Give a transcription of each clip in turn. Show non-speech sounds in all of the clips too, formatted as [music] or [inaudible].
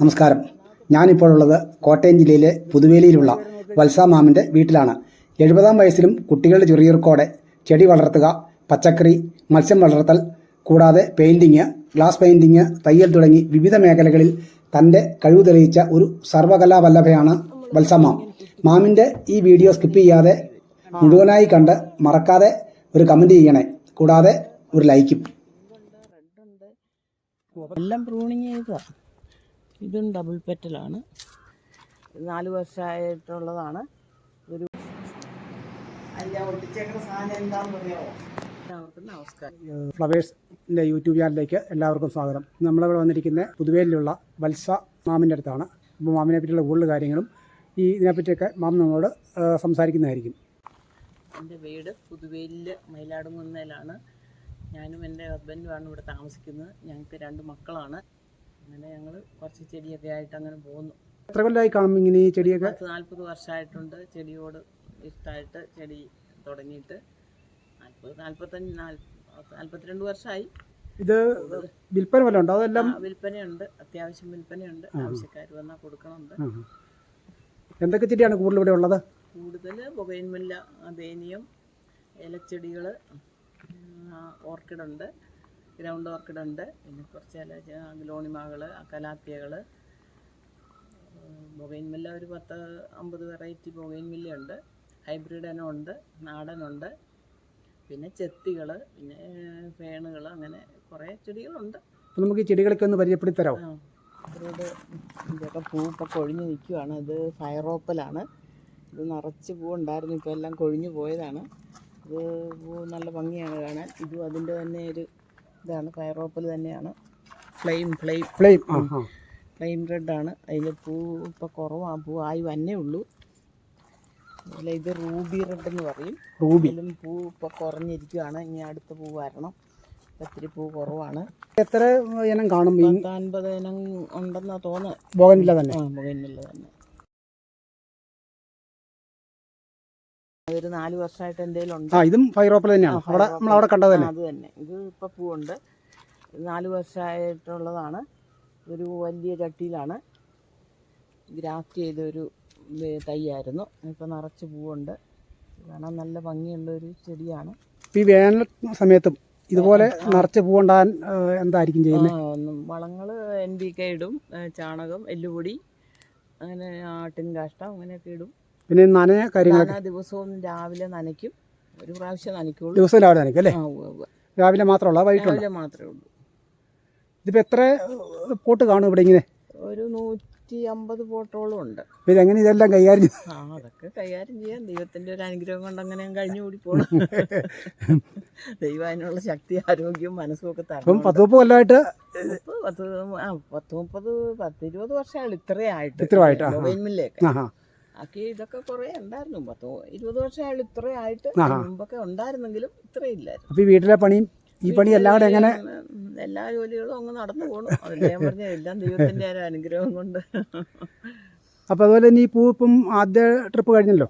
നമസ്കാരം. ഞാനിപ്പോഴുള്ളത് കോട്ടയം ജില്ലയിലെ പുതുവേലിയിലുള്ള വത്സ മാമിന്റെ വീട്ടിലാണ്. എഴുപതാം വയസ്സിലും കുട്ടികളുടെ ചെറിയർക്കോടെ ചെടി വളർത്തുക പച്ചക്കറി മത്സ്യം വളർത്തൽ കൂടാതെ പെയിന്റിങ് ഗ്ലാസ് പെയിന്റിങ് തയ്യൽ തുടങ്ങി വിവിധ മേഖലകളിൽ തന്റെ കഴിവ് തെളിയിച്ച ഒരു സർവകലാവല്ലഭയാണ് വത്സമാം മാമിന്റെ ഈ വീഡിയോ സ്കിപ്പ് ചെയ്യാതെ മുഴുവനായി കണ്ട് മറക്കാതെ ഒരു കമന്റ് ചെയ്യണേ. കൂടാതെ ഒരു ലൈക്കും. എല്ലാം പ്രൂണിങ് ചെയ്തതാ. ഇതും ഡബിൾ പെറ്റലാണ് ഇത് നാല് വർഷമായിട്ടുള്ളതാണ്. ഒരു എല്ലാവർക്കും നമസ്കാരം. ഫ്ലവേഴ്സിന്റെ യൂട്യൂബ് ചാനലിലേക്ക് എല്ലാവർക്കും സ്വാഗതം. നമ്മളിവിടെ വന്നിരിക്കുന്ന പുതുവേലിലുള്ള വത്സ മാമിന്റെ അടുത്താണ്. അപ്പോൾ മാമിനെ പറ്റിയുള്ള കൂടുതൽ കാര്യങ്ങളും ഈ ഇതിനെപ്പറ്റിയൊക്കെ മാം നമ്മളോട് സംസാരിക്കുന്നതായിരിക്കും. എന്റെ വീട് പുതുവേലിൽ മയിലാടുകുന്നയിലാണ് ഞാനും എന്റെ ഹസ്ബൻഡുമാണ് ഇവിടെ താമസിക്കുന്നത്. ഞങ്ങൾക്ക് രണ്ട് മക്കളാണ്. അങ്ങനെ ഞങ്ങൾ കുറച്ച് ചെടിയൊക്കെ ആയിട്ട് അങ്ങനെ പോകുന്നു എത്ര കൊല്ലമായി കാണും ഇങ്ങനെ ഈ ചെടിയൊക്കെ? പത്ത് നാൽപ്പത് വർഷമായിട്ടുണ്ട് ചെടിയോട് ഇഷ്ടമായിട്ട് ചെടി തുടങ്ങിയിട്ട്. നാൽപ്പത് നാൽപ്പത്തഞ്ച് നാൽപ്പത്തിരണ്ട് വർഷമായി ഇത് വിൽപ്പന വല്ല ഉണ്ടോ? അതെല്ലാം വിൽപ്പനയുണ്ട്. അത്യാവശ്യം വിൽപ്പനയുണ്ട്. ആവശ്യക്കാർ വന്നാൽ കൊടുക്കണമുണ്ട്. എന്തൊക്കെ ചെടിയാണ് കൂടുതൽ ഇവിടെ ഉള്ളത്? കൂടുതൽ ബൊഗൈൻമുല്ല ബേനിയം ഇലച്ചെടികൾ ഓർക്കിഡുണ്ട്. ഗ്രൗണ്ട് ഓർക്കിഡ് ഉണ്ട് പിന്നെ കുറച്ച് ഗ്ലോണിമകൾ ബൊഗൈൻ മില്ല ഒരു പത്ത് അമ്പത് വെറൈറ്റി ബൊഗൈൻമുല്ലയുണ്ട് ഹൈബ്രിഡ് ഇനം ഉണ്ട് നാടനുണ്ട് പിന്നെ ചെത്തികൾ പിന്നെ ഫേണുകൾ അങ്ങനെ കുറേ ചെടികളുണ്ട്. അപ്പോൾ നമുക്ക് ഈ ചെടികളൊക്കെ ഒന്ന് പരിചയപ്പെടുത്തി തരാം ഇതൊക്കെ പൂ ഇപ്പോൾ കൊഴിഞ്ഞ് നിൽക്കുവാണ്. ഇത് ഫയറോപ്പലാണ്. ഇത് നിറച്ച് പൂ ഉണ്ടായിരുന്നു ഇപ്പോൾ എല്ലാം കൊഴിഞ്ഞു പോയതാണ്. ഇത് പൂ നല്ല ഭംഗിയാണ് കാണാൻ. ഇതും അതിന്റെ തന്നെ ഒരു ഇതാണ് ഫയറോപ്പൽ തന്നെയാണ്. ഫ്ലെയിം ഫ്ലെയിം ഫ്ലെയിം ഫ്ലെയിം റെഡാണ് അതിൽ പൂ ഇപ്പോൾ കുറവാണ് പൂ ആയി വന്നേ ഉള്ളൂ. അതുപോലെ ഇത് റൂബി റെഡ് എന്ന് പറയും. റൂബിയിലും പൂ ഇപ്പോൾ കുറഞ്ഞിരിക്കുകയാണ് ഇനി അടുത്ത പൂ വരണം. ഒത്തിരി പൂ കുറവാണ്. എത്ര ഇനം കാണും? പത്തൊൻപത് ഇനം ഉണ്ടെന്നാണ് തോന്നുന്നത് ബോഗനില്ല തന്നെ. ആ മുഖയില്ല തന്നെ. നാല് വർഷമായിട്ട് ഉണ്ട്. ആ ഇതും ഫൈറോപ്പൽ തന്നെയാണ് അവിടെ നമ്മൾ അവിടെ കണ്ടത് തന്നെ. അത് തന്നെ. ഇത് ഇപ്പൊ പൂവുണ്ട്. നാല് വർഷമായിട്ടുള്ളതാണ്. ഒരു വലിയ ചട്ടിയിലാണ്. ഗ്രാഫ്റ്റ് ചെയ്തൊരു തൈയായിരുന്നു. ഇപ്പൊ നിറച്ച് പൂവുണ്ട്. കാണാൻ നല്ല ഭംഗിയുള്ള ഒരു ചെടിയാണ്. ഈ വേനൽ സമയത്തും ഇതുപോലെ നിറച്ച് പൂവുണ്ടാകാൻ എന്തായിരിക്കും ചെയ്യുന്നത് വളങ്ങൾ എൻ ബി കെ ഇടും ചാണകം എല്ലുപൊടി അങ്ങനെ ആട്ടിൻ കാഷ്ടം അങ്ങനെയൊക്കെ ഇടും. പിന്നെ നനയ കാര്യങ്ങളൊക്കെ. ദിവസവും രാവിലെ നനയ്ക്കും. ഒരു പ്രാവശ്യം നനയ്ക്കുള്ളൂ. ദിവസം രാവിലെ നനയ്ക്കും അല്ലേ. രാവിലെ മാത്രമല്ല വൈകിട്ടുണ്ട്? രാവിലെ മാത്രമേ ഉള്ളൂ. ഇതിപ്പോൾ എത്ര പോട്ട് കാണും ഇവിടെ ഇങ്ങനെ? ഒരു നൂറ്റി അമ്പത് പോട്ടോളം ഉണ്ട്. പിന്നെ എങ്ങനെ ഇതെല്ലാം കൈകാര്യം ചെയ്യും? ആ അതൊക്കെ കൈകാര്യം ചെയ്യാം. ദൈവത്തിന്റെ ഒരു അനുഗ്രഹം കൊണ്ട് അങ്ങനെ കഴിഞ്ഞു കൂടി പോകണം ദൈവം അതിനുള്ള ശക്തി ആരോഗ്യവും മനസ്സും ഒക്കെ അപ്പം തരണം പത്ത് മുപ്പത് കൊല്ലമായിട്ട് പത്ത് ആ പത്ത് മുപ്പത് പത്ത് ഇരുപത് വർഷമാണ് ഇത്രയായിട്ട് ഇത്രയായിട്ട്, ആ, ആ. മൊബൈൽമില്ലൊക്കെ ആ ആ ബാക്കി ഇതൊക്കെ കുറേ ഉണ്ടായിരുന്നു. പത്തോ ഇരുപത് വർഷം ഇത്രയായിട്ട് ആ, ആയിട്ട് മുമ്പൊക്കെ ഉണ്ടായിരുന്നെങ്കിലും ഇത്രയില്ലായിരുന്നു അപ്പോൾ ഈ വീട്ടിലെ പണിയും ഈ പണി എല്ലാം എങ്ങനെ എല്ലാ ജോലികളും അങ്ങ് നടന്നു പോകണം ഞാൻ പറഞ്ഞ എല്ലാം ദൈവത്തിന്റെ ഒരു അനുഗ്രഹം കൊണ്ട്. അപ്പോൾ അതുപോലെ തന്നെ ഈ പൂ ഇപ്പം ആദ്യ ട്രിപ്പ് കഴിഞ്ഞല്ലോ?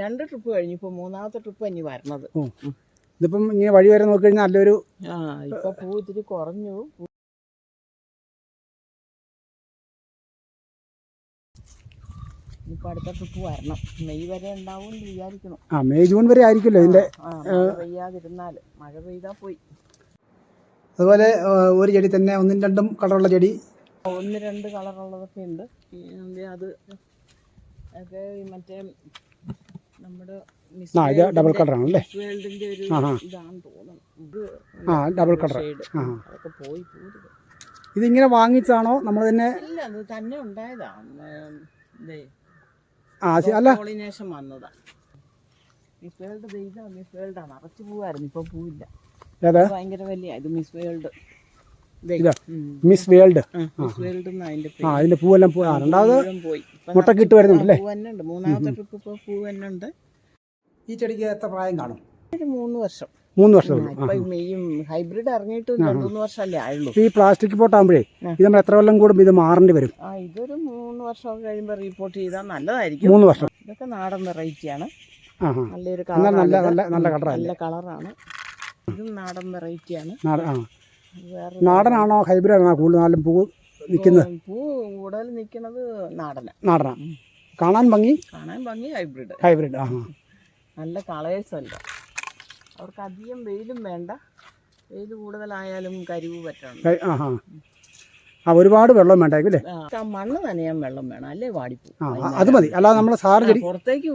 രണ്ട് ട്രിപ്പ് കഴിഞ്ഞു. ഇപ്പൊ മൂന്നാമത്തെ ട്രിപ്പ് ഇനി വരണത്. ഇതിപ്പം ഇങ്ങനെ വഴി വരെ നോക്കി കഴിഞ്ഞാൽ നല്ലൊരു ആ ഇപ്പൊ പൂ ഇത്തിരി കുറഞ്ഞു. പൂ- ഇനിയിപ്പോ അടുത്ത ട്രിപ്പ് വരണം. മെയ് വരെ ഉണ്ടാവും എന്ന് വിചാരിക്കണം ആ മെയ് ജൂൺ വരെ ആയിരിക്കുമല്ലോ ഇതിന്റെ മഴ പോയി. അതുപോലെ ഒരു ചെടി തന്നെ ഒന്നും രണ്ടും കളറുള്ള ചെടി. ഒന്ന് രണ്ട് കളറുള്ളതൊക്കെ ഉണ്ട്. അത് ഒക്കെ മറ്റേ നമ്മുടെ ആ ഇത് ഡബിൾ കളറാണ് അല്ലേ ഒരു ആ, ഡബിൾ കളർ ആ അതൊക്കെ പോയി ഇതിങ്ങനെ വാങ്ങിച്ചാണോ നമ്മൾ തന്നെ ഇല്ല അത് തന്നെ ഉണ്ടായതാ. ഉം, ഇതേ ആ അല്ല. പോളിനേഷൻ വന്നതാ. മിസ് വേൾഡ് ദേ ഇതാ മിസ് വേൾഡ് ആണ്. നിറച്ച് പൂവായിരുന്നു ഇപ്പൊ പൂവില്ല. ഏതാ? ഇത് ഭയങ്കര വലിയ ഇത് മിസ് വേൾഡ് ദേ, ഇതാ ഉം. മിസ് വേൾഡ് മിസ് വേൾഡ് എന്നാ അതിന്റെ പൂവെല്ലാം പോയി ആ രണ്ടാമത് പോയി. മുട്ടൊക്കെ ഇട്ട് വരുന്നുണ്ടല്ലേ പൂ തന്നെ ഉണ്ട്. മൂന്നാമത്തെ ട്രിപ്പ് ഇപ്പൊ പൂ തന്നെ ഉണ്ട്. ഈ ചെടിക്ക് എത്ര പ്രായം കാണും? ഒരു മൂന്ന് വർഷം. മൂന്ന് വർഷം ഹൈബ്രിഡ് ഇറങ്ങിയിട്ട് മൂന്ന് വർഷമല്ലേ ആയുള്ളൂ. ഈ പ്ലാസ്റ്റിക് പോട്ടാകുമ്പോഴേ ആ. ഇത് നമ്മൾ എത്ര കൊല്ലം കൂടും ഇത് മാറേണ്ടി വരും? ആ ഇതൊരു മൂന്ന് വർഷം കഴിയുമ്പോൾ റിപ്പോർട്ട് ചെയ്താൽ നല്ലതായിരിക്കും. മൂന്ന് വർഷം. ഇതൊക്കെ നാടൻ വെറൈറ്റിയാണ് നല്ലൊരു കളർ നല്ല നല്ല നല്ല കളറാണ് നല്ല കളറാണ് ഇതും നാടൻ വെറൈറ്റിയാണ് നാടനാണോ ഹൈബ്രിഡ് ആണോ കൂടുതലും പൂ നിൽക്കുന്നത്? പൂ കൂടുതൽ നിൽക്കുന്നത് നാടന. നാടനാണ് കാണാൻ ഭംഗി? കാണാൻ ഭംഗി ഹൈബ്രിഡ് ഹൈബ്രിഡ് ആ. നല്ല കളേഴ്സ് അല്ല. അവർക്ക് അധികം വെയിലും വേണ്ട. വെയിൽ കൂടുതലായാലും കരിവ് പറ്റണം ആ ഒരുപാട് വെള്ളം വേണ്ടായിരിക്കും അല്ലേ? മണ്ണ് നനയാൻ വെള്ളം വേണം. അല്ലേ വാടിപ്പോ? ആ അത് മതി. അല്ലാതെ നമ്മൾ സാറ് ചെടി പുറത്തേക്ക്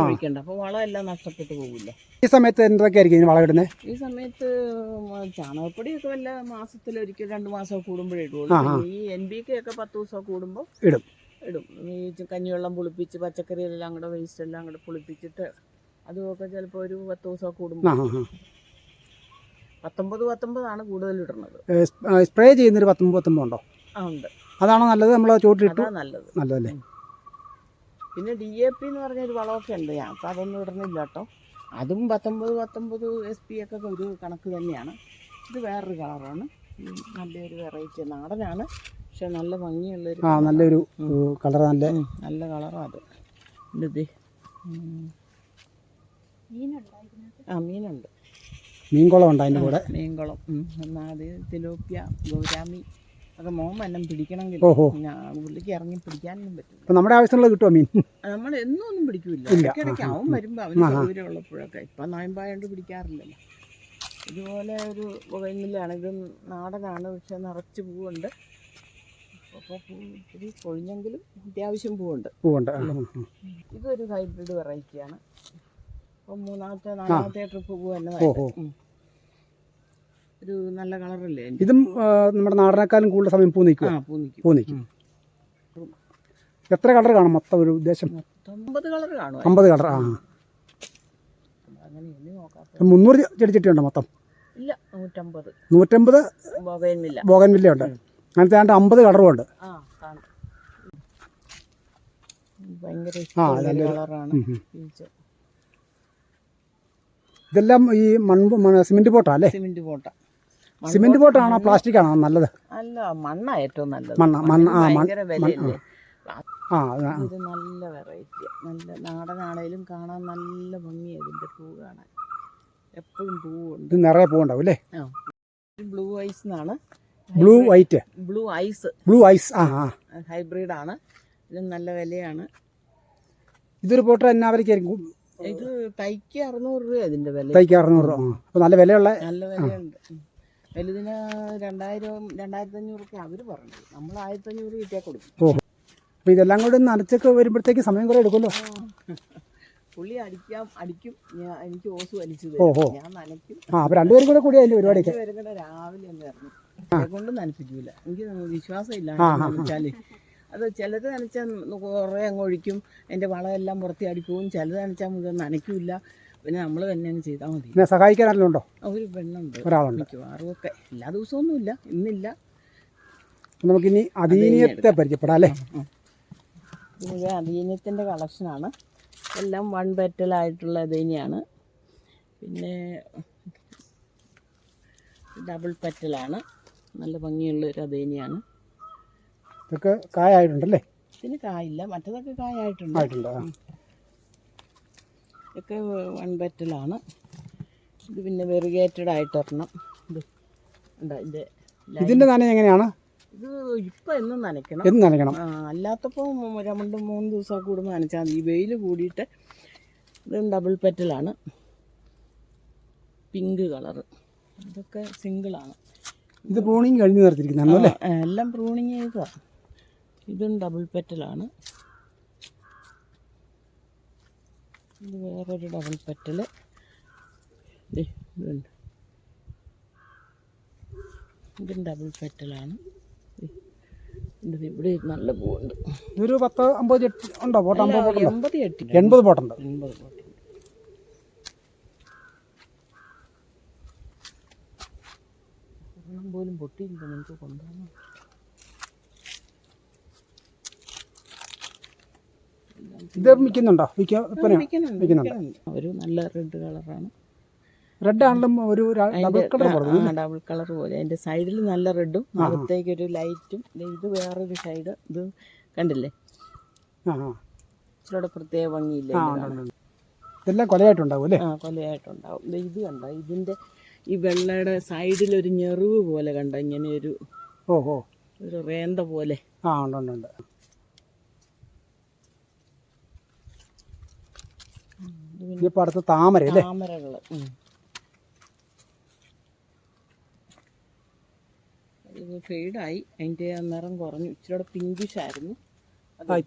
ഒഴിക്കണ്ട. അപ്പോൾ വളം എല്ലാം നഷ്ടപ്പെട്ടു പോകില്ല? ഈ സമയത്ത് എന്തൊക്കെയായിരിക്കും ഇതിന് വളം ഇടുന്നത് ഈ സമയത്ത് ചാണകപ്പൊടിയൊക്കെ വല്ല മാസത്തിലൊരിക്കൽ രണ്ട് മാസം കൂടുമ്പോഴേ ഇടുള്ളൂ. ഈ എൻ ബി കെ ഒക്കെ പത്ത് ദിവസം കൂടുമ്പോൾ ഇടും. ഇടും. ഈ കഞ്ഞിവെള്ളം പുളിപ്പിച്ച് പച്ചക്കറിയെല്ലാം കൂടെ വേസ്റ്റ് എല്ലാം കൂടെ പുളിപ്പിച്ചിട്ട് അതുമൊക്കെ ചിലപ്പോൾ ഒരു പത്ത് ദിവസം കൂടുമ്പോൾ പത്തൊമ്പത് പത്തൊമ്പതാണ് കൂടുതൽ ഇടുന്നത്. സ്പ്രേ ചെയ്യുന്നൊരു പത്തൊമ്പത് പത്തൊമ്പത് ഉണ്ടോ? ആ ഉണ്ട്. അതാണോ നല്ലത്? നമ്മൾ ചൂട്ടിലിട്ടു? നല്ലത്. നല്ലതല്ലേ. പിന്നെ ഡി എ പി എന്ന് പറഞ്ഞൊരു വളമൊക്കെ ഉണ്ട്. ഞാൻ അപ്പം അതൊന്നും ഇടുന്നില്ല കേട്ടോ. അതും പത്തൊമ്പത് പത്തൊമ്പത് എസ് പി ഒക്കെ ഒരു കണക്ക് തന്നെയാണ്. ഇത് വേറൊരു കളറാണ്. നല്ലൊരു വെറൈറ്റി നാടനാണ്. പക്ഷെ നല്ല ഭംഗിയുള്ളൊരു ആ നല്ലൊരു കളർ നല്ല. നല്ല കളറാണ് അത്. ഇത് ആ മീനുണ്ട്. മീൻകുളം ഉണ്ട് അതിന്റെ കൂടെ? മീൻകുളം. എന്നാൽ അത് തിലോപ്പിയ ഗൗരാമി അത് മോൻ വല്ലം പിടിക്കണമെങ്കിൽ പുള്ളിക്ക് ഇറങ്ങി പിടിക്കാനൊന്നും പറ്റും അപ്പം നമ്മുടെ ആവശ്യമുള്ള കിട്ടുമോ മീൻ? നമ്മൾ എന്നും ഒന്നും പിടിക്കൂല ഇല്ല. ഇടയ്ക്കിടയ്ക്ക് അവൻ വരുമ്പോൾ അവന് സൗകര്യം ഉള്ളപ്പോഴൊക്കെ. ഇപ്പം നോയമ്പായോണ്ട് പിടിക്കാറില്ലല്ലോ. ഇതുപോലെ ഒരു വൈനിലാണ് ഇത് നാടനാണ് പക്ഷെ നിറച്ച് പൂവുണ്ട്. അപ്പോൾ പൂ ഇത്തിരി കൊഴിഞ്ഞെങ്കിലും അത്യാവശ്യം പൂവുണ്ട്. പൂവുണ്ട്. ഇതൊരു ഹൈബ്രിഡ് വെറൈറ്റിയാണ്. മൂന്നാമത്തെ നാലാമത്തെ ട്രിപ്പ് പൂ തന്നെ ഓഹോ. ഉം. ഒരു നല്ല കളറല്ലേ ഇതും നമ്മുടെ നാടനേക്കാളും കൂടുതൽ സമയം പൂ നിൽക്കും. പൂ നിൽക്കും. എത്ര കളർ കാണും മൊത്തം ഒരു ഉദ്ദേശം? മൊത്തം കളർ കാണും. അമ്പത് കളർ ആ. മുന്നൂറ് ചെടിച്ചട്ടിയുണ്ടോ മൊത്തം? ഇല്ല നൂറ്റമ്പത്. നൂറ്റമ്പത് ബൊഗൈനില്ല ബോഗൻ വില്ലയുണ്ട് അങ്ങനത്തെ ആണ്ട് അമ്പത് കളറും ഉണ്ട്. ഭയങ്കര കളറാണ് ഇതെല്ലാം ഈ മണ്ണ് സിമെന്റ് ബോട്ടാ അല്ലേ? സിമെന്റ് പോട്ട. സിമെന്റ് പോട്ടാണോ? പ്ലാസ്റ്റിക് ആണോ നല്ലത്. അല്ല മണ്ണ ഏറ്റവും നല്ലത്. മണ്ണ മണ്ണ ആ മണ്ണ് ആ. ഇത് നല്ല വെറൈറ്റി നല്ല നാടനാണേലും കാണാൻ നല്ല ഭംഗിയാണ് ഇതിന്റെ പൂ കാണാൻ. എപ്പോഴും പൂവുണ്ട്. ഇത് നിറയെ പൂവുണ്ടാവും അല്ലേ? ബ്ലൂ ഐസ് എന്നാണ്. Blue white. Blue eyes. Blue eyes ആ ആ. ഹൈബ്രിഡ് ആണ് ഇത് നല്ല വിലയാണ്. ഇതൊരു പോട്ട് എന്നാവരേക്കായിരിക്കും ഇത് തൈക്ക് അറുന്നൂറ് രൂപ അതിന്റെ വില. തൈക്ക് അറുന്നൂറ് രൂപ. അപ്പോൾ നല്ല വിലയുള്ള നല്ല വിലയുണ്ട്. വലുതിന് രണ്ടായിരം രണ്ടായിരത്തി അഞ്ഞൂറൊക്കെ അവർ പറഞ്ഞു നമ്മൾ ആയിരത്തി അഞ്ഞൂറ് കിട്ടിയാൽ കൊടുക്കും. ഓ. അപ്പോൾ ഇതെല്ലാം കൂടി നനച്ചൊക്കെ വരുമ്പോഴത്തേക്ക് സമയം കുറേ എടുക്കുമല്ലോ? പുള്ളി അടിക്കാം അടിക്കും. ഞാൻ എനിക്ക് ഓസ് വലിച്ചു ഓഹോ. ഞാൻ നനയ്ക്കും. ആ അപ്പോൾ രണ്ടുപേരും കൂടെ കൂടി അതിന്റെ പരിപാടിയൊക്കെ. വരും കൂടെ രാവിലെ ഒന്ന് ഇറങ്ങും. കൊണ്ട് നനപ്പിക്കൂല. എനിക്ക് വിശ്വാസമില്ല ആ, ആ, ആ. നനച്ചാൽ അത് ചിലത് നനച്ചാൽ കുറേ അങ്ങ് ഒഴിക്കും. എന്റെ വളമെല്ലാം പുറത്തി അടിപ്പോവും ചിലത് നനച്ചാൽ മുഴുവൻ നനയ്ക്കില്ല. പിന്നെ നമ്മൾ തന്നെ അങ്ങ് ചെയ്താൽ മതി. പിന്നെ സഹായിക്കാൻ ഒരു പെണ്ണുണ്ട്. ഒരാളുണ്ട്. മിക്കവാറും ഒക്കെ എല്ലാ ദിവസവും ഇല്ല. ഇന്നില്ല. നമുക്കിനി അധീനീയത്തെ പരിചയപ്പെടാം അല്ലേ? ഇത് അധീനത്തിന്റെ കളക്ഷനാണ് എല്ലാം വൺ ബെറ്റലായിട്ടുള്ള അധീനിയാണ് പിന്നെ ഡബിൾ പെറ്റലാണ് നല്ല ഭംഗിയുള്ള ഒരു അധീനയാണ് ഇതൊക്കെ കായായിട്ടുണ്ടല്ലേ? ഇതിന് കായില്ല. മറ്റതൊക്കെ കായായിട്ടുണ്ട്. ആയിട്ടുണ്ട്. ഇതൊക്കെ വൺ ബെറ്റലാണ്. ഇത് പിന്നെ വെറുഗേറ്റഡ് ആയിട്ട് ഒരെണ്ണം. ഇത് ഇതിന്റെ ഇതിന്റെ ഇതിന്റെ നനയം എങ്ങനെയാണ്? ഇത് ഇപ്പം എന്നും നനയ്ക്കണം. എന്ന് നനയ്ക്കണം. ആ, അല്ലാത്തപ്പോൾ രണ്ട് മൂന്ന് ദിവസം കൂടുമ്പോൾ നനച്ചാൽ മതി. ഈ വെയിൽ കൂടിയിട്ട് ഇത് ഡബിൾ പെറ്റലാണ് പിങ്ക് കളറ് ഇതൊക്കെ സിംഗിളാണ് ഇത് പ്രൂണിങ് കഴിഞ്ഞ് നിർത്തിയിരിക്കുന്നതാണോ അല്ലേ? എല്ലാം പ്രൂണിങ് ചെയ്തതാ. ഇതും ഡബിൾ പെറ്റലാണ് ഇത് വേറൊരു ഡബിൾ പെറ്റൽ ഇതുണ്ട്. ഇതും ഡബിൾ പെറ്റലാണ് ഇത് ഇവിടെ നല്ല പൂവുണ്ട്. ഒരു പത്ത് അമ്പത് എട്ട് ഉണ്ടോ? പോട്ട് അമ്പത് എൺപത് എട്ട് എൺപത് പോട്ടുണ്ട്. എൺപത് പോട്ടുണ്ട്. പോലും പൊട്ടിയില്ല നിങ്ങൾക്ക് കൊണ്ടുവന്നു? ഇത് വിൽക്കുന്നുണ്ടോ വിൽക്കുന്നുണ്ട്. ഒരു നല്ല റെഡ് കളറാണ് റെഡ് ആണെങ്കിലും ഒരു ഡബിൾ കളർ കൊടുക്കും ഡബിൾ കളർ പോലെ. അതിന്റെ സൈഡിൽ നല്ല റെഡും അകത്തേക്ക് ഒരു ലൈറ്റും ഇത് വേറൊരു സൈഡ് ഇത് കണ്ടില്ലേ? ഇച്ചിരൂടെ പ്രത്യേക ഭംഗിയില്ലേ. ഇതെല്ലാം കൊലയായിട്ടുണ്ടാവും അല്ലേ? ആ കൊലയായിട്ടുണ്ടാവും. ഇത് കണ്ട? ഇതിന്റെ ഈ വെള്ളയുടെ സൈഡിൽ ഒരു ഞെറിവ് പോലെ കണ്ട? ഇങ്ങനെ ഒരു ഓഹോ. ഒരു റേന്ത പോലെ. ആ ഉണ്ട് ഉണ്ട്. ഇനിയിപ്പോൾ അടുത്ത് താമര അല്ലേ? താമരകൾ ഇത് ഫെയ്ഡായി അതിന്റെ നിറം കുറഞ്ഞു. ഇച്ചിരി പിങ്കിഷ് ആയിരുന്നു.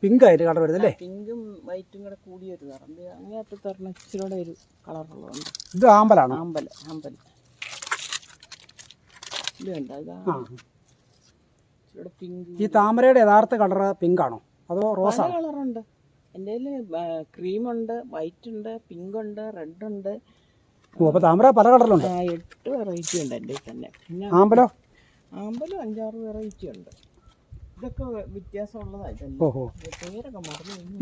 പിങ്ക് ആയിട്ട് കളർ വരുന്നത് അല്ലേ? പിങ്കും വൈറ്റും കൂടെ കൂടിയ ഒരു നിറം. അങ്ങനത്തെ അങ്ങേയറ്റത്ത് പറഞ്ഞ ഇച്ചിരി ഒരു കളറുള്ളതുണ്ട് ഇത് ആമ്പലാണ്. ആമ്പൽ ആമ്പൽ ഇത് കണ്ട? ഇച്ചിരി പിങ്ക് ഈ താമരയുടെ യഥാർത്ഥ കളർ പിങ്ക് ആണോ? അതോ റോസ് കളറുണ്ട് എന്റെ കയ്യിൽ ക്രീമുണ്ട് വൈറ്റ് ഉണ്ട് പിങ്ക് ഉണ്ട് റെഡ് ഉണ്ട് ഓ അപ്പോൾ താമര പല കളറിലുണ്ട്. എട്ട് വെറൈറ്റി ഉണ്ട് എന്റെ തന്നെ. പിന്നെ ആമ്പലോ? ആമ്പലോ അഞ്ചാറ് വെറൈറ്റി ഉണ്ട്. ഇതൊക്കെ വ്യത്യാസമുള്ളതായിട്ടുണ്ട്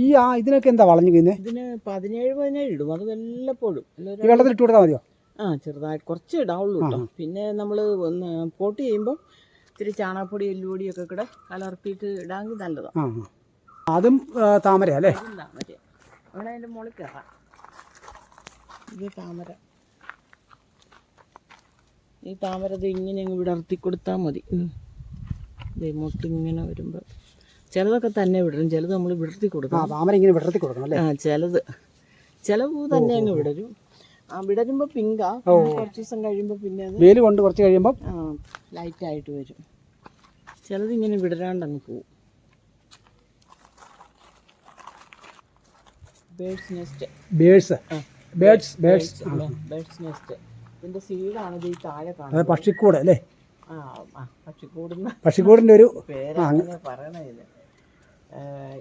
ഈ ആ ഇതിനൊക്കെ എന്താ വളഞ്ഞു കഴിയുന്നത് ഇതിന് പതിനേഴ് പതിനേഴ് ഇടും. അത് വല്ലപ്പോഴും. വെള്ളത്തിൽ ഇട്ട് കൊടുത്താൽ മതിയോ? ആ ചെറുതായി കുറച്ച് ഇടാവുള്ളൂ കേട്ടോ പിന്നെ നമ്മൾ ഒന്ന് പോട്ട് ചെയ്യുമ്പോൾ ഇത്തിരി ചാണകപ്പൊടി എല്ലുപൊടിയൊക്കെ കൂടെ കലർത്തിയിട്ട് ഇടാമെങ്കിൽ നല്ലതാണ്. അതും താമര അല്ലേ? ഇതാ മറ്റേ അവിടെ അതിന്റെ മുകളിൽ കയറാം ഇത് താമര. ഈ താമര ഇത് ഇങ്ങനെ അങ്ങ് വിടർത്തി കൊടുത്താൽ മതി. ഇങ്ങനെ മുട്ടിങ്ങനെ വരുമ്പോൾ ചിലതൊക്കെ തന്നെ വിടരും. ചിലത് നമ്മൾ വിടർത്തി ആ കൊടുക്കണം താമര ഇങ്ങനെ വിടർത്തി കൊടുക്കണം അല്ലേ? ആ ചിലത്. ചില പൂ തന്നെ അങ്ങ് വിടരും. ആ വിടരുമ്പോൾ പിങ്കാ. കുറച്ച് ദിവസം കഴിയുമ്പോൾ പിന്നെ വെയിൽ കൊണ്ട് കുറച്ച് കഴിയുമ്പോൾ ആ ലൈറ്റായിട്ട് വരും. ചിലത് ഇങ്ങനെ വിടരാണ്ട് അങ്ങ് പോവും. Birds nest birds birds birds birds nest ഇതിന്റെ സീഡാണ് ഇത് ഈ താഴെ അത് കാണുന്നത് പക്ഷിക്കൂട് അല്ലേ? ആ ആ പക്ഷിക്കൂടുന്ന പക്ഷിക്കൂടിന്റെ ഒരു [laughs] പേരങ്ങനെ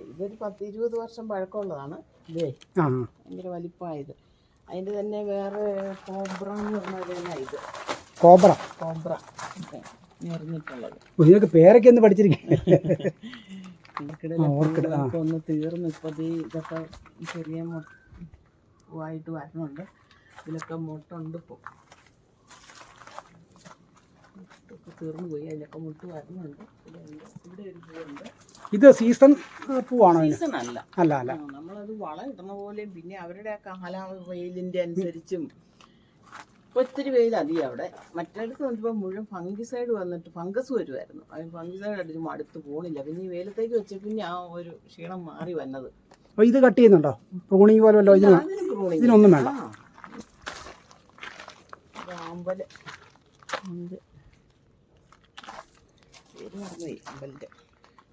ഇതൊരു പത്ത് ഇരുപത് വർഷം പഴക്കമുള്ളതാണ്. ഇതേ ആ. ആ. ഭയങ്കര വലിപ്പമായത് അതിന്റെ തന്നെ വേറെ കോബ്ര എന്ന് പറഞ്ഞാൽ തന്നെ ഇത്. കോബ്ര. കോബ്ര. നിറഞ്ഞിട്ടുള്ളത് ഓ, ഇതിനൊക്കെ പേരൊക്കെ ഒന്ന് പഠിച്ചിരിക്കും. [laughs] ഓർക്കിഡിലെ പൂവൊക്കെ ഒന്ന് തീർന്ന് ഇപ്പോൾ ദേ ഇതൊക്കെ ചെറിയ പൂവായിട്ട് വരണുണ്ട് ഇതിലൊക്കെ മുട്ടുണ്ട് ഇപ്പോൾ തീർന്നു പോയി. അതിലൊക്കെ മുട്ട് വരുന്നുണ്ട്. ഇവിടെ ഒരു പൂവുണ്ട്. ഇത് സീസൺ പൂവാണോ സീസൺ അല്ല. അല്ല അല്ല. നമ്മളത് വളം ഇടുന്ന പോലെയും പിന്നെ അവരുടെ കാലാവസ്ഥ വെയിലിന്റെ അനുസരിച്ചും ഇപ്പൊ ഒത്തിരി വെയിൽ അധികം അവിടെ. മറ്റിടത്ത് നോക്കുമ്പോൾ മുഴുവൻ ഫംഗിസൈഡ് വന്നിട്ട് ഫംഗസ് വരുമായിരുന്നു ഫംഗി ഫംഗിസൈഡ് അടിച്ച് മടുത്ത് പോണില്ല. പിന്നെ ഈ വെയിലത്തേക്ക് വെച്ച് പിന്നെ ആ ഒരു ക്ഷീണം മാറി വന്നത്. അപ്പോൾ ഇത് കട്ട് ചെയ്യുന്നുണ്ടോ? പ്രൂണിങ് പോലെ വല്ലോ ഇതിന്? ഇതിനൊന്നും വേണ്ട.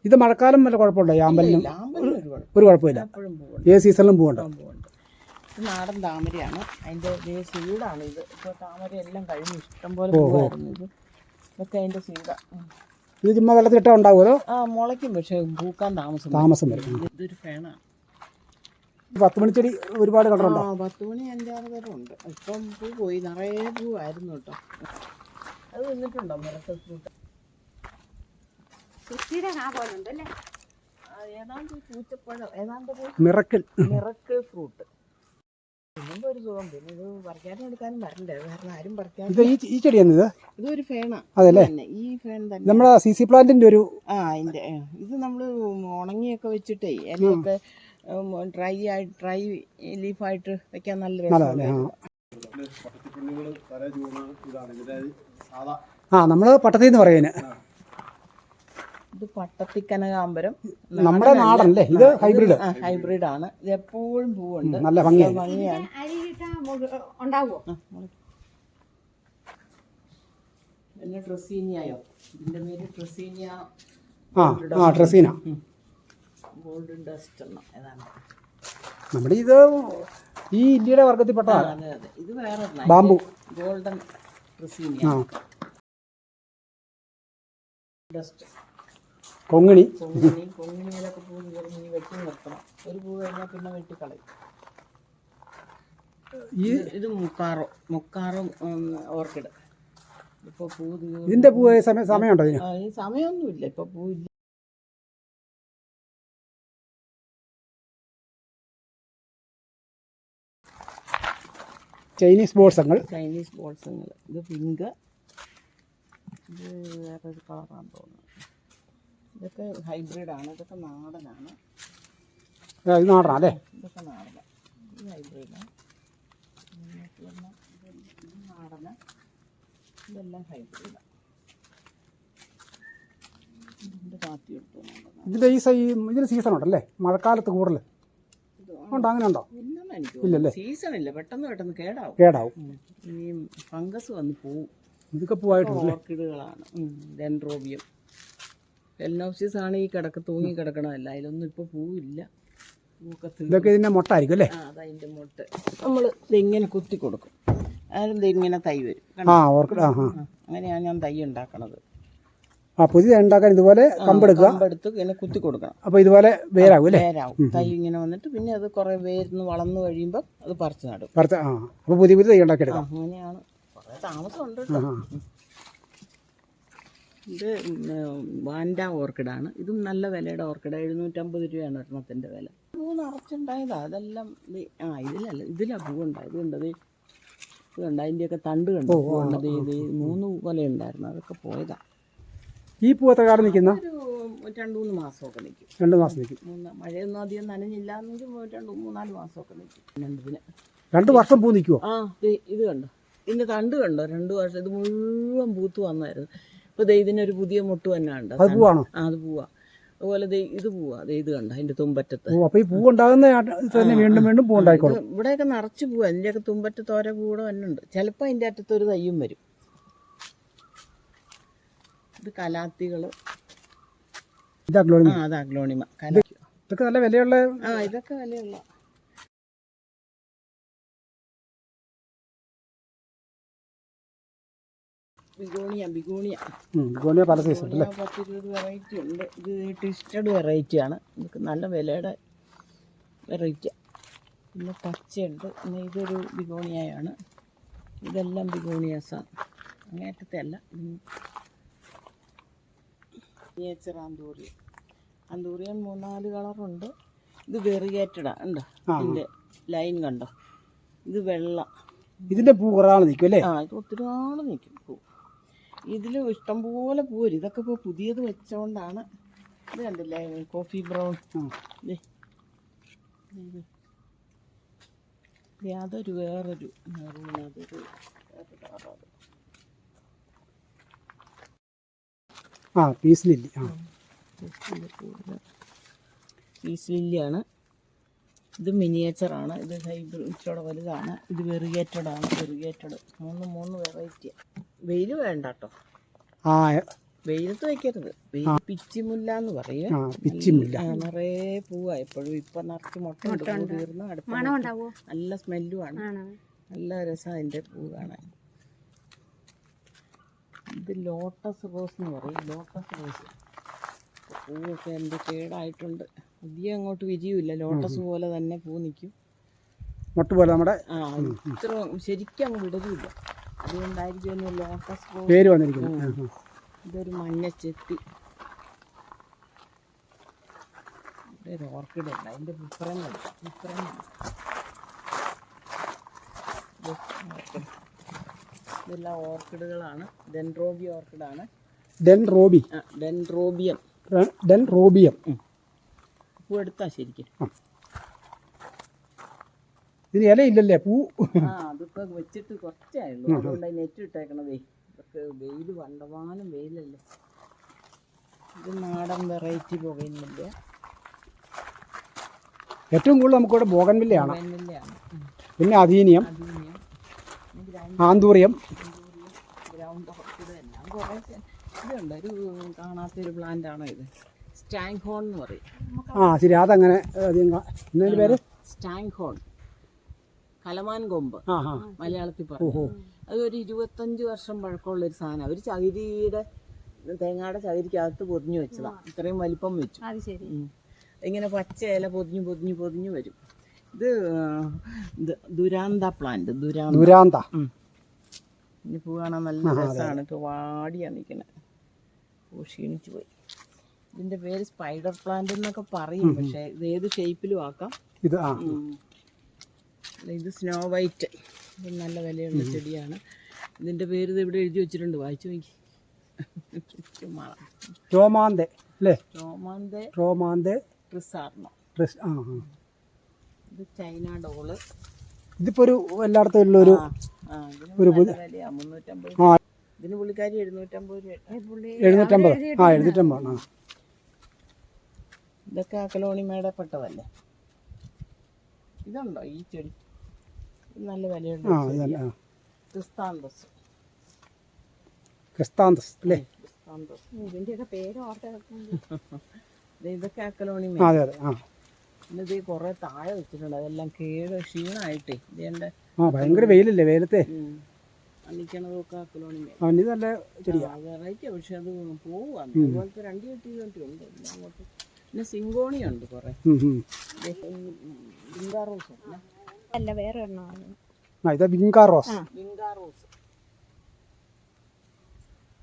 ഇത് മഴക്കാലം വല്ല കുഴപ്പമുണ്ടോ ഈ ആമ്പലിനും ഒരു കുഴപ്പം ഒരു കുഴപ്പമില്ല. ഏത് സീസണിലും ഇത് നാടൻ താമരയാണ്. അതിന്റെ ഇതേ സീഡാണ് ഇത്. ഇപ്പോൾ താമര എല്ലാം കഴിഞ്ഞു. ഇഷ്ടംപോലെ പൂവായിരുന്നു ഇത്. ഇതൊക്കെ അതിന്റെ സീഡാ. ഇത് ചുമ്മാ വെള്ളത്തിലിട്ടാൽ ഉണ്ടാവുമോ ആ മുളയ്ക്കും പക്ഷേ പൂക്കാൻ താമസം താമസം വരും. ഇത് ഇതൊരു ഫേണാണ് പത്ത് മണിച്ചെടി ഒരുപാട് കളറുണ്ടോ? ആ പത്ത് മണി അഞ്ചാറ് തരം ഉണ്ട്. ഇപ്പം പൂ പോയി. നിറയെ പൂവായിരുന്നു കേട്ടോ. അത് നിന്നിട്ടുണ്ടോ മിറക്കൽ ഫ്രൂട്ട് ഏതാണ്ട് പൂച്ചപ്പഴം. ഏതാണ്ട് ഒരു മിറക്കിൾ മിറക്കിൾ ഫ്രൂട്ട് പിന്നെന്തോ ഒരു സുഖം? പിന്നെ ഇത് പറിക്കാനും എടുക്കാനും വരണ്ടേ? കാരണം ആരും പറിക്കാൻ ഇത് ഈ ഈ ചെടിയാണ് ഇത്? ഇതൊരു ഫേണ അതല്ലേ? തന്നെ ഈ ഫേൺ തന്നെ. നമ്മുടെ സി സി പ്ലാന്റിന്റെ ഒരു ആ അതിന്റെ ഇത് നമ്മൾ ഉണങ്ങിയൊക്കെ വെച്ചിട്ടേ ഇലയൊക്കെ ഡ്രൈ ആയി ഡ്രൈ ലീഫായിട്ട് വെക്കാൻ നല്ല നല്ലതല്ലേ? രസമാണ് ആ ആ നമ്മൾ പട്ടത്തിൽ നിന്ന് പറയുന്നത് ഇത് പട്ടത്തിക്കനകാമ്പരം നമ്മുടെ നാടൻ അല്ലേ ഇത് ഹൈബ്രിഡ്. ഹൈബ്രിഡ് ആണ് ഇത് എപ്പോഴും പൂവുണ്ട്. നല്ല ഭംഗിയാണ്. ഉണ്ടാവുമോ ആ, മോളെ. പിന്നെ ഡ്രസ്സീനിയായോ ഇതിന്റെ പേര് ഡ്രസ്സീനിയ ആ ആ ഡ്രസ്സീന ഗോൾഡൻ ഡസ്റ്റ് ഏതാണ്? നമ്മുടെ ഇത് ഈ ഇന്ത്യയുടെ അതെ ഇത് വേറെ ബാമ്പു ഗോൾഡൻ ഡ്രസ്സീനിയ ഡസ്റ്റ്. കൊങ്ങിണി. കൊങ്ങിണി കൊങ്ങിണിയിലൊക്കെ പൂ വെട്ടി നിർത്തണം. ഒരു പൂ കഴിഞ്ഞാൽ പിന്നെ വെട്ടിക്കളയും ഈ ഇത് ഇത് മുക്കാറോ മുക്കാറും ഓർക്കിഡ്. ഇപ്പോൾ പൂ. ഇതിന്റെ പൂ സമയം സമയമുണ്ടോ ഇതിന്? ഈ സമയമൊന്നുമില്ല. ഇപ്പൊ പൂ ഇല്ല. ചൈനീസ് ബോൾസങ്ങൾ. ചൈനീസ് ബോൾസങ്ങൾ. ഇത് പിങ്ക്. ഇത് വേറൊരു കളറാണെന്ന് തോന്നുന്നു. ഇതൊക്കെ ഹൈബ്രിഡാണ്. ഇതൊക്കെ നാടനാണ്. ഇത് നാടനാ അല്ലേ? ഇതൊക്കെ നാടനാണ് ഇത് ഹൈബ്രിഡാണ് നാടന. ഇതെല്ലാം ഹൈബ്രിഡാണ്. ഇതിന്റെ ഈ സൈ ഇതിന് സീസൺ ഉണ്ടല്ലേ? മഴക്കാലത്ത് കൂടുതൽ. ഉണ്ടോ? അങ്ങനെ ഉണ്ടോ ഇല്ലല്ലേ? സീസൺ ഇല്ല പെട്ടെന്ന് പെട്ടെന്ന് കേടാവും. കേടാവും. ഈ ഫംഗസ് വന്ന് പോവും. ഇതൊക്കെ പൂവായിട്ടുണ്ട് ഓർക്കിഡുകളാണ് ഡെൻഡ്രോബിയം എൽനോപ്സിസ് ആണ് ഈ കിടക്ക് തൂങ്ങി കിടക്കണമല്ല അതിലൊന്നും ഇപ്പോൾ പൂവില്ല. ഇതൊക്കെ ഇതിന്റെ മുട്ട ആയിരിക്കും അല്ലേ? ആ അതതിന്റെ മുട്ട്. നമ്മൾ ഇതിങ്ങനെ കുത്തി കൊടുക്കും. ഇത് ഇങ്ങനെ തൈ വരും. ആ കണ്ടോ? ഓർക്കിഡ് ആ ആ. ആ, അങ്ങനെയാണ് ഞാൻ തൈ ഉണ്ടാക്കണത്. ആ പുതിയ ഉണ്ടാക്കാൻ ഇതുപോലെ കമ്പെടുക്കുക കമ്പെടുത്ത് ഇങ്ങനെ കുത്തി കൊടുക്കണം. അപ്പോൾ ഇതുപോലെ വേരാകും അല്ലേ? തൈ ഇങ്ങനെ വന്നിട്ട് പിന്നെ അത് കുറേ വേരുന്ന് വളർന്നു കഴിയുമ്പോൾ അത് പറിച്ച് നടും. പറിച്ച് ആ. അപ്പോൾ പുതിയ പുതിയ തൈ ഉണ്ടാക്കിയെടുക്കാം. അങ്ങനെയാണ്. കുറേ താമസമുണ്ട് കേട്ടോ. ഇത് വാൻഡ ഓർക്കിഡാണ്. ഇതും നല്ല വിലയുടെ ഓർക്കിഡ്. എഴുന്നൂറ്റമ്പത് രൂപയാണ് ഒരെണ്ണത്തിന്റെ വില. പൂ നിറച്ചുണ്ടായതാ അതെല്ലാം ആ ഇതിലല്ല ഇതിലാ പൂ ഇത് കണ്ടത് ഇത് കണ്ട? അതിന്റെയൊക്കെ തണ്ട് കണ്ടു? പൂവുണ്ട് ഇത് മൂന്ന് കൊല ഉണ്ടായിരുന്നു അതൊക്കെ പോയതാ. ഈ പൂ എത്ര കാലം നിൽക്കുന്ന രണ്ട് മൂന്ന് മാസമൊക്കെ നിൽക്കും. രണ്ട് മാസം നിൽക്കും. മൂന്ന് മഴയൊന്നും അധികം നനഞ്ഞില്ല എന്നെങ്കിൽ രണ്ട് മൂന്നാൽ മാസമൊക്കെ നിൽക്കും. രണ്ടിന് രണ്ട് വർഷം പൂ നിൽക്കുമോ ആ ഇത് കണ്ടോ? ഇതിന്റെ തണ്ട് കണ്ടോ? രണ്ട് വർഷം ഇത് മുഴുവൻ പൂത്ത് വന്നായിരുന്നു. ഇപ്പോൾ ദേ ഇതിനൊരു പുതിയ മുട്ട് തന്നെ ഉണ്ട് അത് പൂവാണോ? ആ അത് പൂവാ. അതുപോലെ ദേ ഇത് പൂവാ. ദേ ഇത് കണ്ട? അതിന്റെ തുമ്പറ്റത്ത്. ഓ അപ്പോൾ ഈ പൂ ഉണ്ടാകുന്ന തന്നെ വീണ്ടും വീണ്ടും പൂ ഉണ്ടായിക്കോളും. ഇവിടെയൊക്കെ നിറച്ച് പൂവാ. അതിന്റെയൊക്കെ തുമ്പറ്റത്ത് ഓരോ പൂടെ തന്നെ ഉണ്ട് ചിലപ്പോൾ അതിന്റെ അറ്റത്ത് ഒരു തയ്യും വരും. ഇത് കലാത്തികൾ ഇതാ ഗ്ലോണിമ ഇതൊക്കെ നല്ല വിലയുള്ള ആ ഇതൊക്കെ വിലയുള്ള ബിഗോണിയ പല സൈസ് ഉണ്ട് ബിഗോണിയ പത്തിരുപത് വെറൈറ്റി ഉണ്ട്. ഇത് ട്വിസ്റ്റഡ് വെറൈറ്റിയാണ് ഇതൊക്കെ നല്ല വിലയുടെ വെറൈറ്റി പിന്നെ പച്ചയുണ്ട്. പിന്നെ ഇതൊരു ബിഗോണിയയാണ്. ഇതെല്ലാം ബിഗോണിയാസാണ് അങ്ങേറ്റത്തെ അല്ല. നേച്ചർ അന്തൂറിയ ആന്തൂറിയൻ മൂന്നാൽ കളറുണ്ട് ഇത് വെറിയേറ്റഡാണ് ഉണ്ടോ. ഇതിന്റെ ലൈൻ കണ്ടോ? ഇത് വെള്ള. ഇതിന്റെ പൂ കുറവാണ് നിൽക്കും അല്ലേ? ആ ഇത് ഒത്തിരി നാൾ നിൽക്കും. ഇതിൽ ഇഷ്ടംപോലെ പൂ വരും ഇതൊക്കെ ഇപ്പോൾ പുതിയത് വെച്ചോണ്ടാണ്. ഇത് കണ്ടില്ലേ? Coffee brown. വേറൊരു അതൊരു വേറൊരു ആ പീസ് ലില്ലി. ആ. പീസ് ലില്ലിയാണ്. ഇത് മിനിയേച്ചറാണ് ഇത് ഹൈബ്രിഡ് ഇച്ചിരി വലുതാണ്. ഇത് വെറുഗേറ്റഡ് ആണ്. വെറിഗേറ്റഡ് മൂന്ന് മൂന്ന് വെറൈറ്റി വെയിൽ വേണ്ട കേട്ടോ ആ വെയിലത്ത് വെക്കരുത്. വെയിൽ പിച്ചിമുല്ല എന്ന് പറയും. ആ പിച്ചിമില്ല. നിറയെ പൂവാ. എപ്പോഴും ഇപ്പൊ നിറച്ച് മുട്ട തീർന്ന് ഉണ്ടാവോ? നല്ല സ്മെല്ലുമാണ് ആണ്. നല്ല രസം അതിന്റെ പൂ കാണാൻ. ഇത് ലോട്ടസ് റോസ് എന്ന് പറയും. ലോട്ടസ് റോസ് പൂവൊക്കെ എന്ത് കേടായിട്ടുണ്ട്. അധികം അങ്ങോട്ട് വിരിയൂല ലോട്ടസ് പോലെ തന്നെ പൂ നിൽക്കും മുട്ട് പോലെ നമ്മുടെ ആ ഇത്ര ശരിക്കും അങ്ങ് വിടരുമില്ല അതുകൊണ്ടായിരിക്കും ലോട്ടസ് റോസ് പേര് വന്നിരിക്കുന്നത്. ഇതൊരു മഞ്ഞ ചെത്തി ഒരു ഓർക്കിഡ് ഉണ്ട് അതിന്റെ വിപ്രങ്ങൾ വിപ്രങ്ങൾ ഇതെല്ലാം ഓർക്കിഡുകളാണ്. ഡെൻറോബി ഓർക്കിഡാണ്. ഡെൻറോബി ഡെൻറോബിയം ഡെൻ റോബിയം പൂ എടുത്താ ശരിക്കും. ഇതിന് ഇലയില്ലല്ലേ? പൂ. ആ അതിപ്പോൾ വെച്ചിട്ട് കുറച്ചായുള്ളൂ. അതുകൊണ്ട് നെറ്റ് ഇട്ടേക്കണതേ. ഇതൊക്കെ വെയിൽ വണ്ടവാനും വെയിലല്ലേ. ഇത് നാടൻ വെറൈറ്റി പുകയില്ല ഏറ്റവും കൂടുതൽ നമുക്കിവിടെ ബോഗൻവില്ലയാണ്. പിന്നെ അധീനിയം. ആന്തൂറിയം. ഗ്രൗണ്ട് എല്ലാം കുറേ ഇതുണ്ട്. ഒരു കാണാത്തൊരു പ്ലാന്റ് ആണോ ഇത്? സ്റ്റാങ് ഹോൺ എന്ന് പറയും. ആ ശരി അതങ്ങനെ അധികം പേര്? സ്റ്റാങ് ഹോൺ കലമാൻ കൊമ്പ്. മലയാളത്തിൽ പറയും. അതൊരു ഒരു ഇരുപത്തഞ്ച് വർഷം പഴക്കമുള്ള ഒരു സാധനം. അവർ ചകിരിയുടെ തേങ്ങയുടെ ചകിരിക്കകത്ത് പൊതിഞ്ഞു വെച്ചതാണ് ഇത്രയും വലിപ്പം വെച്ചു. അത് ശരി. ഇങ്ങനെ പച്ച ഇല പൊതിഞ്ഞു പൊതിഞ്ഞു പൊതിഞ്ഞു വരും. ഇത് ദുരാന്ത പ്ലാന്റ് ദുരാന്ത. ദുരാന്ത. ഇനി പൂ നല്ല രസമാണ് ഇപ്പോൾ വാടിയാ നിൽക്കുന്നത് ക്ഷീണിച്ചു പോയി ഇതിന്റെ പേര് സ്പൈഡർ പ്ലാന്റ് എന്നൊക്കെ പറയും പക്ഷെ ഇത് ഏത് ഷേപ്പിലും ആക്കാം. ഇത് ആ. ഇത് സ്നോ വൈറ്റ് ഇത് നല്ല വിലയുള്ള ചെടിയാണ്. ഇതിന്റെ പേര് ഇത് ഇവിടെ എഴുതി വെച്ചിട്ടുണ്ട് വായിച്ചു നോക്കി. ചുമ്മാ. രോമാന്തെ അല്ലേ? രോമാന്തേ രോമാന്തെ ട്രിസാർണോ ഡ്രസ് ആ ആ. ഇത് ചൈന ഡോൾ. ഇതിപ്പോ ഒരു എല്ലായിടത്തും ഉള്ളൊരു ഒരു ആ ഇതിന് പുള്ളിക്കാരി എഴുന്നൂറ്റമ്പത് രൂപ എഴുന്നൂറ്റമ്പത്. ആ എഴുന്നൂറ്റമ്പത്. ആ. ഇതൊക്കെ അക്കലോണിമയുടെ പെട്ടതല്ലേ ഇതുണ്ടോ ഈ ചെടി? നല്ല വിലയുണ്ട്. ക്രിസ്താന്തസ് ക്രിസ്താന്തസ് അല്ലേ? ക്രിസ്താന്തസ് പേര് ഓർത്ത് ഇതൊക്കെ അക്കലോണിമ. അതെ അതെ ആ. പിന്നെ ഇത് കുറേ താഴെ വെച്ചിട്ടുണ്ട്. അതെല്ലാം കേട് ക്ഷീണമായിട്ടേ. ഇതേണ്ട ആ ഭയങ്കര വെയിലല്ലേ വെയിലത്തെ? നല്ല ചെടിയാ. വെറൈറ്റി പക്ഷെ അത് അതുപോലത്തെ രണ്ട് കെട്ടി ഉണ്ട്. പിന്നെ അങ്ങോട്ട് പിന്നെ സിങ്കോണിയുണ്ട് കുറേ. ഉം. അല്ല? വേറെ എണ്ണമാണ് ആ ഇത് വിങ്കാർ റോസ്. ബിങ്കാറോസ്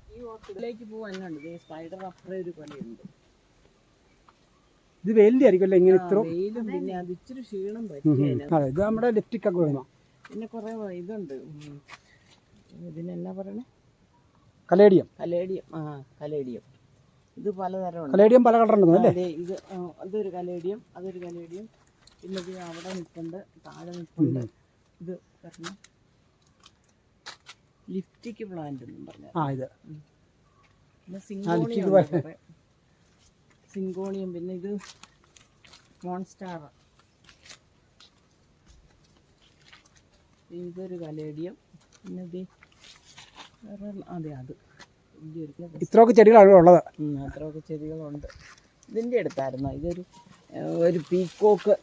ഈ ഓർക്കിഡിലേക്ക് പോവാൻ ഉണ്ട് സ്പൈഡർ അപ്പുറം ഒരു കൊലയുണ്ട് ഇത് വെയിലിന്റെ ആയിരിക്കും അല്ലേ? ഇങ്ങനെ ഇത്ര വെയിലും പിന്നെ അത് ഇച്ചിരി ക്ഷീണം ഉം, പറ്റി ഉം. അതെ ഇത് നമ്മുടെ ലിഫ്റ്റിക്കൊക്കെ വേണം പിന്നെ കുറേ ഇതുണ്ട്. ഇതിനെന്നാ പറയണേ? കലേഡിയം. കലേഡിയം. ആ കലേഡിയം. ഇത് പലതരമുണ്ട്. കലേഡിയം പല കളറുണ്ട് അല്ലേ? ഇത് അതൊരു കലേഡിയം അതൊരു കലേഡിയം. പിന്നെ ഇത് അവിടെ നിൽപ്പുണ്ട് താഴെ നിൽപ്പുണ്ട്. ഇത് പറഞ്ഞു? ലിഫ്റ്റിക്ക് പ്ലാന്റ് എന്നും പറഞ്ഞു ആ ഇത്. പിന്നെ lipstick സിങ്കോണിയം. സിങ്കോണിയം പിന്നെ ഇത് മോൺസ്റ്റാർ. ഇതൊരു കലേഡിയം. പിന്നെ ഇത് വേറെ അതെ അത്. ഇത്രയൊക്കെ ചെടികളാണ് ഉള്ളത്. അത്രയൊക്കെ ചെടികളുണ്ട്. ഇതിന്റെ അടുത്തായിരുന്നു. ഇതൊരു ഒരു പീക്കോക്ക്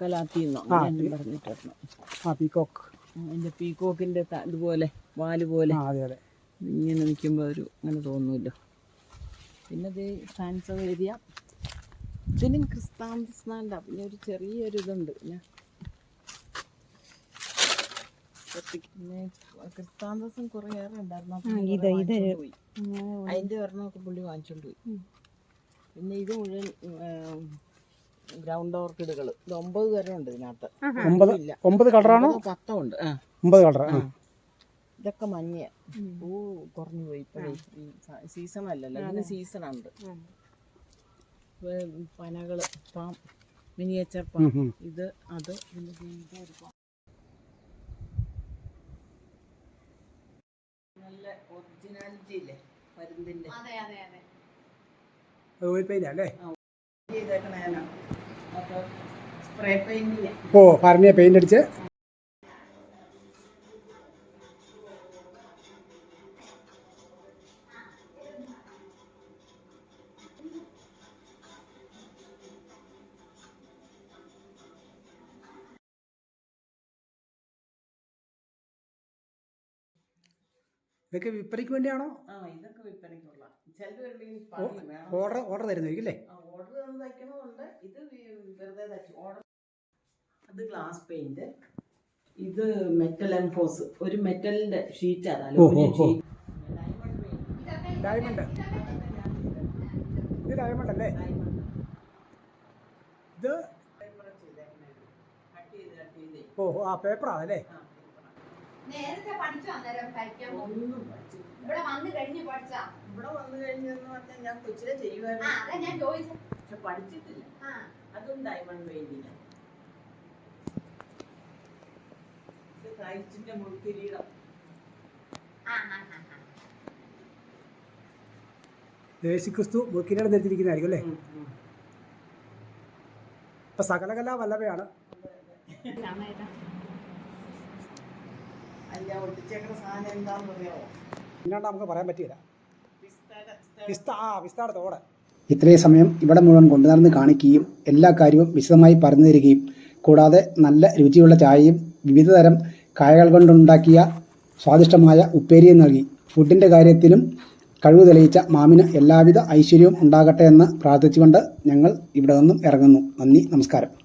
കലാത്തിന്നോ? അങ്ങനെ പറഞ്ഞിട്ടായിരുന്നു ആ പീക്കോക്ക്. അതിന്റെ പീക്കോക്കിന്റെ ഇതുപോലെ വാൽ പോലെ. ഇങ്ങനെ നിൽക്കുമ്പോൾ ഒരു അങ്ങനെ തോന്നുമല്ലോ. പിന്നെ ഇത് ഏരിയ ഇതിനും ക്രിസ്താന്തസ്നാണ്ട പിന്നെ ഒരു ചെറിയൊരു ഇതുണ്ട് ഞാൻ പിന്നെ ക്രിസ്താന്തസും കുറേയേറെ ഉണ്ടായിരുന്നു. ഇത് അതിന്റെ ഒരെണ്ണമൊക്കെ പുള്ളി വാങ്ങിച്ചോണ്ട് പോയി. പിന്നെ ഇത് മുഴുവൻ ഗ്രൗണ്ട് ഓർക്കിഡുകൾ ഇത് ഒമ്പത് തരം ഉണ്ട് ഇതിനകത്ത്. ഒമ്പത് ഒമ്പത് കളറാണോ? പത്തോ ഉണ്ട്. ഒമ്പത് കളർ ആ. ഇതൊക്കെ മഞ്ഞ പൂ കുറഞ്ഞു പോയി ഇപ്പോഴേ. സീസൺ അല്ലല്ലോ. ഇതിന് സീസൺ ഉണ്ട്. പനകൾ പാം മിനിയേച്ചർ പാം. ഇത് അത് പിന്നെ ദേ ഇതൊരു പാം. നല്ല ഒറിജിനാലിറ്റി ഇല്ലേ? മരുന്നിന്റെ അതെ അതെ അതെ. ഓയിൽ പെയിന്റ് അല്ലേ? സ്പ്രേ ഓ പറഞ്ഞ പെയിന്റ് അടിച്ച്. ഇതൊക്കെ വിൽപ്പനയ്ക്ക് വേണ്ടിയാണോ? ആ ഇതൊക്കെ വിൽപ്പനയ്ക്കുള്ള ഓർഡർ ഓർഡർ തരുന്നതായിരിക്കും അല്ലേ ഓർഡർ തന്ന് ഇത് വെറുതെ തയ്ച്ചു. ഓർഡർ അത് ഗ്ലാസ് പെയിന്റ്. ഇത് മെറ്റൽ എംഫോസ്. ഒരു മെറ്റലിന്റെ ഷീറ്റ്. ഡയമണ്ട്. ഇത് ഡയമണ്ട് അല്ലേ ഇത് ഓ ആ പേപ്പറാണ് അല്ലേ നേരത്തെ പഠിച്ചു അന്നേരം കഴിക്കാൻ ഒന്നും പഠിച്ചില്ല. ഇവിടെ വന്നു കഴിഞ്ഞ് പഠിച്ചാ. ഇവിടെ വന്നു കഴിഞ്ഞെന്ന് പറഞ്ഞാൽ ഞാൻ കൊച്ചിലെ ആ ചെയ്യുമായിരുന്നു അതാ ഞാൻ ചോദിച്ചത് പക്ഷെ പഠിച്ചിട്ടില്ല. ആ. അതും ഡയമണ്ട് പെയിന്റിങ് ഇത് ക്രൈസ്റ്റിന്റെ മുൾക്കിരീടം. ആ ആ ആ ആ. യേശുക്രിസ്തു മുൾക്കിനോട് ധരിച്ചിരിക്കുന്നതായിരിക്കും അല്ലേ. ഇപ്പൊ സകലകല വല്ലവയാണ് ഒട്ടിച്ചേക്കുന്ന സാധനം എന്താണെന്ന് ഇല്ലാണ്ട് നമുക്ക് പറയാൻ പറ്റിയില്ല. ആ തോടെ ഇത്രയും സമയം ഇവിടെ മുഴുവൻ കൊണ്ടുനടന്ന് കാണിക്കുകയും എല്ലാ കാര്യവും വിശദമായി പറഞ്ഞു തരികയും കൂടാതെ നല്ല രുചിയുള്ള ചായയും വിവിധതരം കായകൾ കൊണ്ടുണ്ടാക്കിയ സ്വാദിഷ്ടമായ ഉപ്പേരിയും നൽകി. ഫുഡിന്റെ കാര്യത്തിലും കഴിവ് തെളിയിച്ച മാമിന് എല്ലാവിധ ഐശ്വര്യവും ഉണ്ടാകട്ടെ എന്ന് പ്രാർത്ഥിച്ചുകൊണ്ട് ഞങ്ങൾ ഇവിടെ നിന്നും ഇറങ്ങുന്നു. നന്ദി നമസ്കാരം.